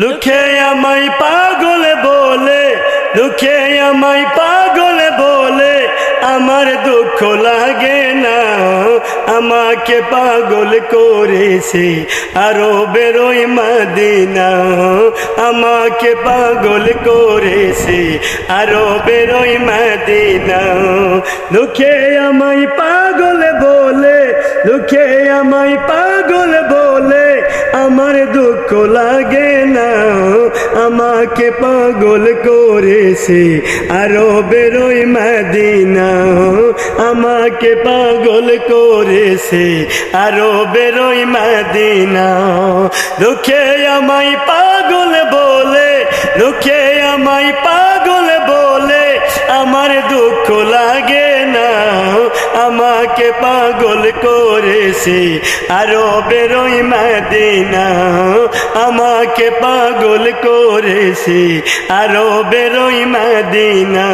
লুখে আমায় পাগল বলে লুখে আমায় পাগল বলে, আমার দুঃখ লাগে না। আমাকে পাগল করেছে আরও বেরোই মাদিনা। আমাকে পাগল করেছে আরও বেরোই মাদিনা। লুখে আমায় পাগল বলে লুখে আমায় পাগল দুঃখ লাগে না, আমাকে পাগল করেছে আরও বেরোই মাদিনা। আমাকে পাগল করেছে আরও বেরোই মাদিনা। দুঃখে আমায় পাগল বলে দুঃখে আমায় পাগল বলে, আমার দুঃখ লাগে না, আমাকে পাগল করেছে আরও বেরোই মাদিনা। আমাকে পাগল করেছে আরও বেরোই মাদিনা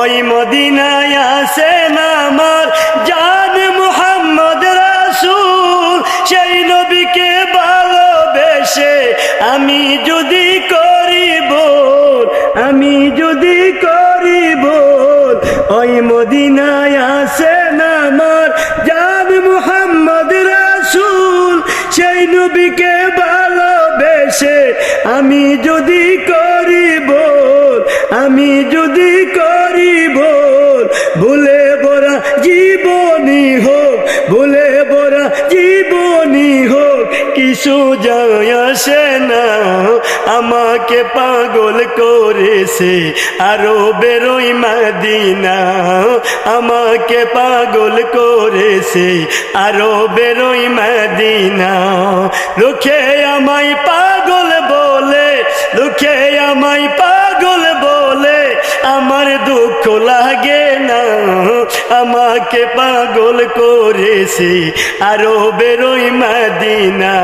ওই মদিনায় আসে না আমার জান মুহাম্মদ রাসূল। সেই নবীকে ভালোবেসে আমি যদি করিব আমি যদি করিব ওই মদিনায় আসে না আমার জান মুহাম্মদ রাসূল। সেই নবীকে ভালোবেসে আমি যদি করিব আমি যদি করিব ভুলে বরা জীবনী হোক, ভুলে বরা জীবনী হোক, কিছু যায় আসে না। আমাকে পাগল করেছে আরও বেরোই মাদিনা। আমাকে পাগল করেছে আরও বেরোই মাদিনা। লোকে আমায় পাগল লোকে আমায় পাগল বলে, আমার দুঃখ লাগে না। আমাকে পাগল করেছে আরও বেরোই মাদিনা।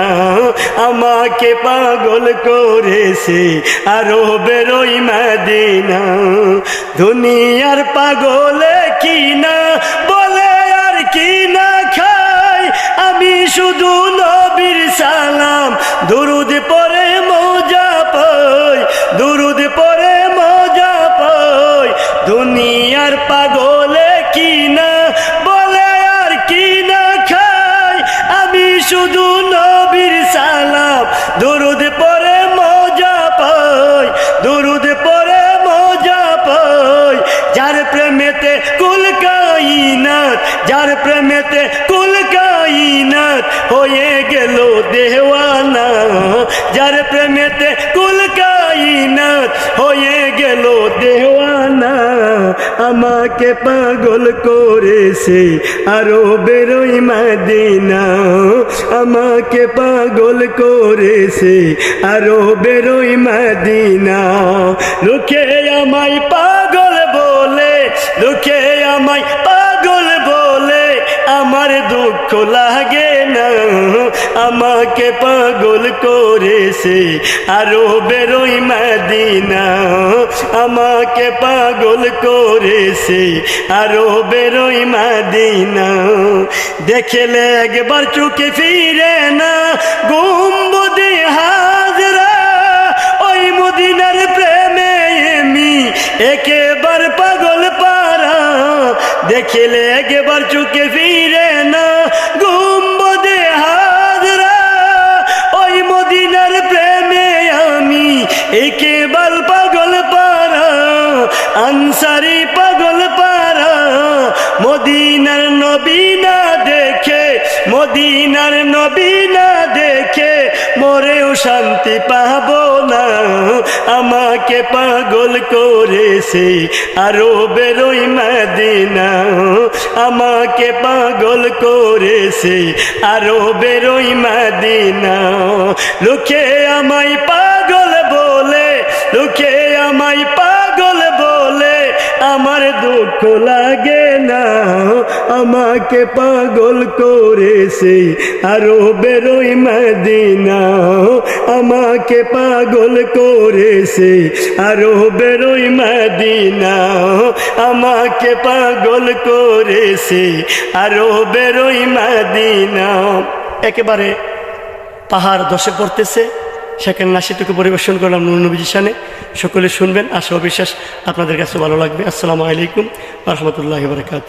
আমাকে পাগল করেছে আরও বেরোই মাদিনা। দুনিয়ার পাগলে কি না বলে আর কি দুনিয়ার পাগলে কি না বলে আর কি না খাই? আমি শুধু নবীর সালাম। দুরুদ পরে মজা পাই, দুরুদ পরে মজা পাই। যার প্রেমেতে কুল কাইনাত, যার প্রেমেতে কুল কাইনাত হয়ে গেল দেওয়ানা। যার প্রেমেতে কুল কাইনাত হয়ে আমাকে পাগল করেছে আরও বেরোই মাদিনা। আমাকে পাগল করেছে আরও বেরোই মাদিনা। লোকে আমায় পাগল বলে, লোকে আমায় পাগল আমার দুঃখ লাগে না। আমাকে পাগল করেছে আরও বেরোই মাদিনা। আমাকে পাগল করেছে আরও বেরোই মাদিনা। দেখলে একবার চোখে ফিরে না। গুম্বদি হাজরা, ওই মদিনার প্রেমে পাগল পারা দেখলে একবার চুকে ফিরে না গুম্বদে হাজরা। ওই মদিনার প্রেমে আমি একেবার পাগল পারা আনসারি পাগল পারা মদিনার নবীনা দেখে, মদিনার নবীনা শান্তি পাবো না। আমাকে পাগল করেছে আরও বেরোই মাদিনা। আমাকে পাগল করেছে আরও বেরোই মাদিনা। লোকে আমায় পাগল বলে, লোকে আমায় পাগল বলে। আমার দুঃখ লাগে আমাকে পাগল করেছে, আরও বেরোই মদিনা আমাকে পাগল করেছে, আরও বেরোই মদিনা আমাকে পাগল করেছে, আরও বেরোই মদিনা একেবারে পাহাড় ধসে পড়তেছে। সেখানে নাসিটুকু পরিবেশন করলাম নবীজি শানে সকলে শুনবেন, আশা ও বিশ্বাস আপনাদের কাছে ভালো লাগবে। আসসালামু আলাইকুম রহমতুল্লাহ বারকাত